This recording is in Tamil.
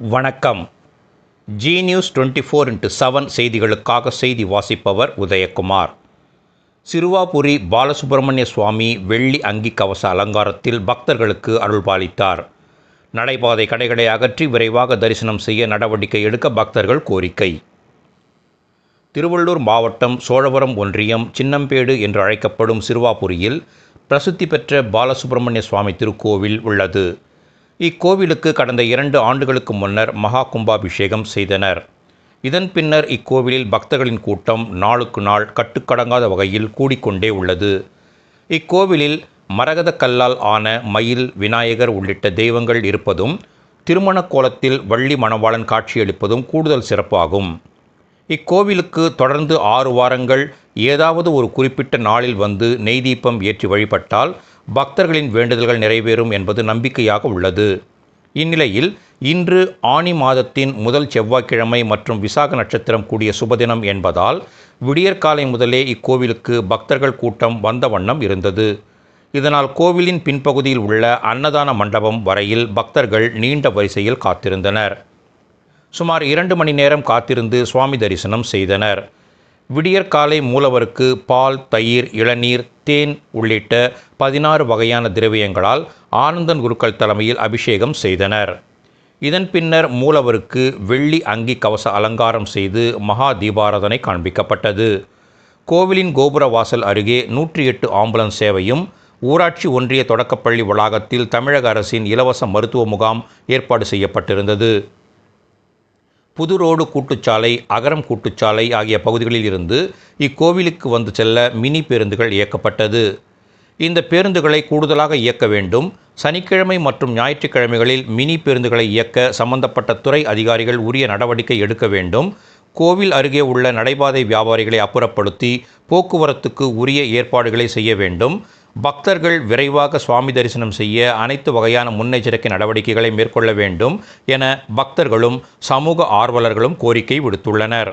வணக்கம். Zee news twenty four into seven செய்திகளுக்காக செய்தி வாசிப்பவர் உதயகுமார். சிறுவாபுரி பாலசுப்பிரமணிய சுவாமி வெள்ளி அங்கி கவச அலங்காரத்தில் பக்தர்களுக்கு அருள்பாலித்தார். நடைபாதை கடைகளை அகற்றி விரைவாக தரிசனம் செய்ய நடவடிக்கை எடுக்க பக்தர்கள் கோரிக்கை. திருவள்ளூர் மாவட்டம் சோழவரம் ஒன்றியம் சின்னம்பேடு என்று அழைக்கப்படும் சிறுவாபுரியில் பிரசித்தி பெற்ற பாலசுப்பிரமணிய சுவாமி திருக்கோவில் உள்ளது. இக்கோவிலுக்கு கடந்த இரண்டு ஆண்டுகளுக்கு முன்னர் மகா கும்பாபிஷேகம் செய்தனர். இதன் பின்னர் இக்கோவிலில் பக்தர்களின் கூட்டம் நாளுக்கு நாள் கட்டுக்கடங்காத வகையில் கூடிக்கொண்டே உள்ளது. இக்கோவிலில் மரகத கல்லால் ஆன மயில் விநாயகர் உள்ளிட்ட தெய்வங்கள் இருப்பதும் திருமண கோலத்தில் வள்ளி மணவாளன் காட்சியளிப்பதும் கூடுதல் சிறப்பாகும். இக்கோவிலுக்கு தொடர்ந்து ஆறு வாரங்கள் ஏதாவது ஒரு குறிப்பிட்ட நாளில் வந்து நெய் தீபம் ஏற்றி வழிபட்டால் பக்தர்களின் வேண்டுதல்கள் நிறைவேறும் என்பது நம்பிக்கையாக உள்ளது. இந்நிலையில் இன்று ஆனி மாதத்தின் முதல் செவ்வாய்க்கிழமை மற்றும் விசாக நட்சத்திரம் கூடிய சுபதினம் என்பதால் விடியற்காலை முதலே இக்கோவிலுக்கு பக்தர்கள் கூட்டம் வந்த வண்ணம் இருந்தது. இதனால் கோவிலின் பின்பகுதியில் உள்ள அன்னதான மண்டபம் வரையில் பக்தர்கள் நீண்ட வரிசையில் காத்திருந்தனர். சுமார் இரண்டு மணி நேரம் காத்திருந்து சுவாமி தரிசனம் செய்தனர். விடியற்காலை மூலவருக்கு பால் தயிர் இளநீர் தேன் உள்ளிட்ட பதினாறு வகையான திரவியங்களால் ஆனந்தன் குருக்கள் தலைமையில் அபிஷேகம் செய்தனர். இதன் பின்னர் மூலவருக்கு வெள்ளி அங்கி கவச அலங்காரம் செய்து மகா தீபாராதனை காண்பிக்கப்பட்டது. கோவிலின் கோபுர வாசல் அருகே நூற்றி எட்டு ஆம்புலன்ஸ் சேவையும் ஊராட்சி ஒன்றிய தொடக்கப்பள்ளி வளாகத்தில் தமிழக அரசின் இலவச மருத்துவ முகாம் ஏற்பாடு செய்யப்பட்டிருந்தது. புதுரோடு கூட்டுச்சாலை அகரம் கூட்டுச்சாலை ஆகிய பகுதிகளில் இருந்து இக்கோவிலுக்கு வந்து செல்ல மினி பேருந்துகள் இயக்கப்பட்டது. இந்த பேருந்துகளை கூடுதலாக இயக்க வேண்டும். சனிக்கிழமை மற்றும் ஞாயிற்றுக்கிழமைகளில் மினி பேருந்துகளை இயக்க சம்பந்தப்பட்ட துறை அதிகாரிகள் உரிய நடவடிக்கை எடுக்க வேண்டும். கோவில் அருகே உள்ள நடைபாதை வியாபாரிகளை அப்புறப்படுத்தி போக்குவரத்துக்கு உரிய ஏற்பாடுகளை செய்ய வேண்டும். பக்தர்கள் விரைவாக சுவாமி தரிசனம் செய்ய அனைத்து வகையான முன்னெச்சரிக்கை நடவடிக்கைகளை மேற்கொள்ள வேண்டும் என பக்தர்களும் சமூக ஆர்வலர்களும் கோரிக்கை விடுத்துள்ளனர்.